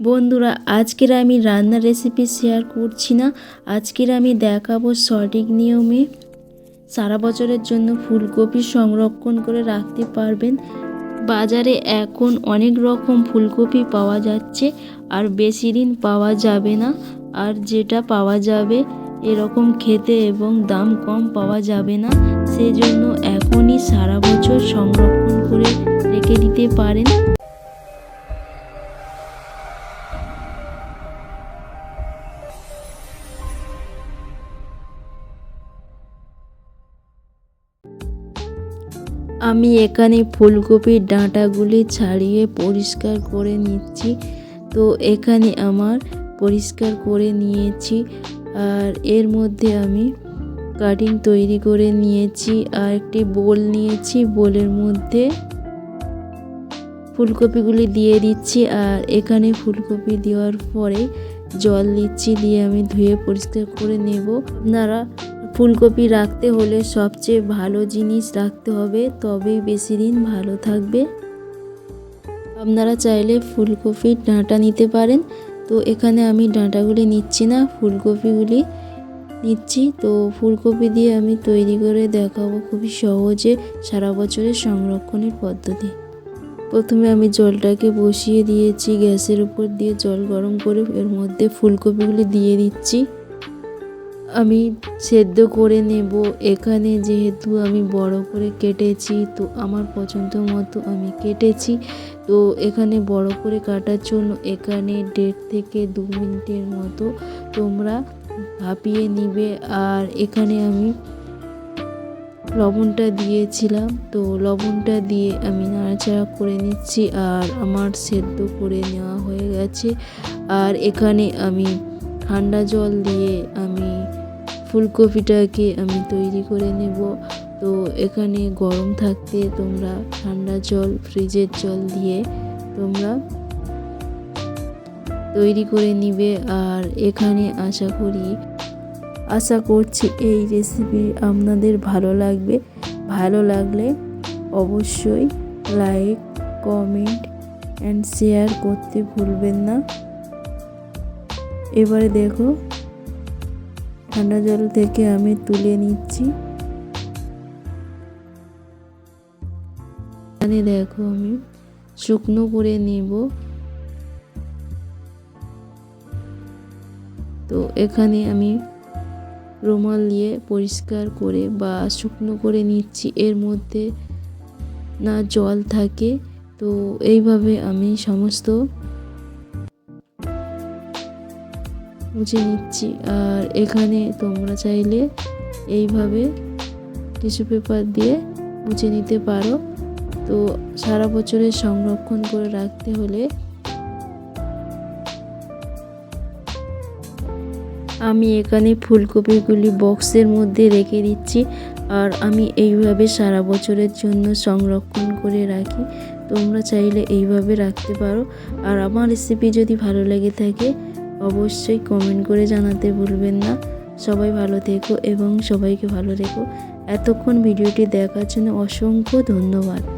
বন্ধুরা, আজকের আমি রান্নার রেসিপি শেয়ার করছি না। আজকের আমি দেখাবো সঠিক নিয়মে সারা বছরের জন্য ফুলকপি সংরক্ষণ করে রাখতে পারবেন। বাজারে এখন অনেক রকম ফুলকপি পাওয়া যাচ্ছে, আর বেশি দিন পাওয়া যাবে না। আর যেটা পাওয়া যাবে এরকম খেতে এবং দাম কম পাওয়া যাবে না, সেজন্য এখনই সারা বছর সংরক্ষণ করে রেখে দিতে পারেন। আমি এখানে ফুলকপির ডাঁটাগুলি ছাড়িয়ে পরিষ্কার করে নিচ্ছি। তো এখানে আমার পরিষ্কার করে নিয়েছি। আর এর মধ্যে আমি কাটিং তৈরি করে নিয়েছি আর একটি বোল নিয়েছি। বোলের মধ্যে ফুলকপিগুলি দিয়ে দিচ্ছি আর এখানে ফুলকপি দেওয়ার পরে জল দিচ্ছি দিয়ে আমি ধুয়ে পরিষ্কার করে নেব। আপনারা ফুলকপি রাখতে হলে সবচেয়ে ভালো জিনিস রাখতে হবে, তবেই বেশি দিন ভালো থাকবে। আপনারা চাইলে ফুলকপির ডাঁটা নিতে পারেন। তো এখানে আমি ডাঁটাগুলি নিচ্ছি না, ফুলকপিগুলি নিচ্ছি। তো ফুলকপি দিয়ে আমি তৈরি করে দেখাবো খুবই সহজে সারা বছরের সংরক্ষণের পদ্ধতি। প্রথমে আমি জলটাকে বসিয়ে দিয়েছি, গ্যাসের উপর দিয়ে জল গরম করে এর মধ্যে ফুলকপিগুলি দিয়ে দিচ্ছি। আমি সেদ্ধ করে নেব। এখানে যেহেতু আমি বড় করে কেটেছি, তো আমার পছন্দ মতো আমি কেটেছি। তো এখানে বড় করে কাটার জন্য এখানে দেড় থেকে দু মিনিটের মতো তোমরা ভাপিয়ে নিবে। আর এখানে আমি লবণটা দিয়েছিলাম, তো লবণটা দিয়ে আমি নাড়াচাড়া করে নিচ্ছি। আর আমার সেদ্ধ করে নেওয়া হয়ে গেছে। আর এখানে আমি ঠান্ডা জল দিয়ে আমি ফুলকপিটাকে আমি তৈরি করে নেব। তো এখানে গরম থাকতে তোমরা ঠান্ডা জল, ফ্রিজের জল দিয়ে তোমরা তৈরি করে নিবে। আর এখানে আশা করি, আশা করছি এই রেসিপি আপনাদের ভালো লাগবে। ভালো লাগলে অবশ্যই লাইক, কমেন্ট অ্যান্ড শেয়ার করতে ভুলবেন না। এবারে দেখো ঠান্ডা জল থেকে আমি তুলে নিচ্ছি। এখানে দেখো আমি শুকনো করে নেব। তো এখানে আমি রুমাল দিয়ে পরিষ্কার করে বা শুকনো করে নিচ্ছি। এর মধ্যে না জল থাকে। তো এইভাবে আমি সমস্ত মুছে নিচ্ছি। আর এখানে তোমরা চাইলে এইভাবে টিস্যু পেপার দিয়ে মুছে নিতে পারো। তো সারা বছরের সংরক্ষণ করে রাখতে হলে আমি এখানে ফুলকপিগুলি বক্সের মধ্যে রেখে দিচ্ছি। আর আমি এইভাবে সারা বছরের জন্য সংরক্ষণ করে রাখি। তোমরা চাইলে এইভাবে রাখতে পারো। আর আমার রেসিপি যদি ভালো লেগে থাকে অবশ্যই কমেন্ট করে জানাতে ভুলবেন না। সবাই ভালো থেকো এবং সবাইকে ভালো রেখো। এতক্ষণ ভিডিওটি দেখার জন্য অসংখ্য ধন্যবাদ।